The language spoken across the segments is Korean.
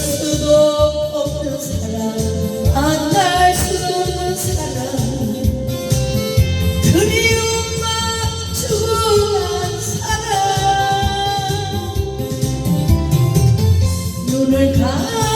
수도 없는 사랑 만날 수 없는 사랑. 그리움과 죽음한 사랑. 눈을 감아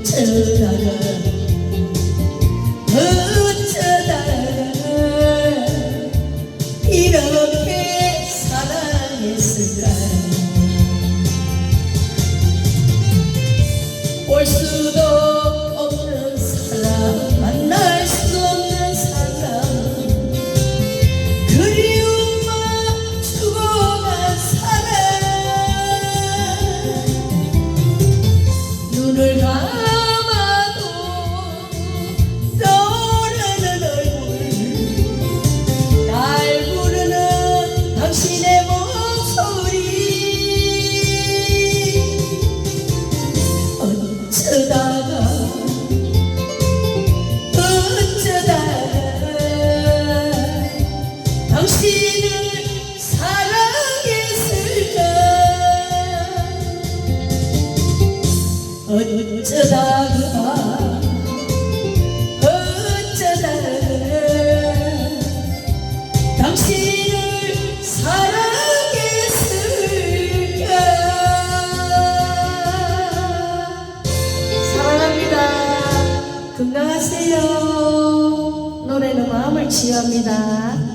어쩌다가 어쩌다가 이렇게 사랑했을까 볼 수도 건강하세요. 노래는 마음을 치유합니다.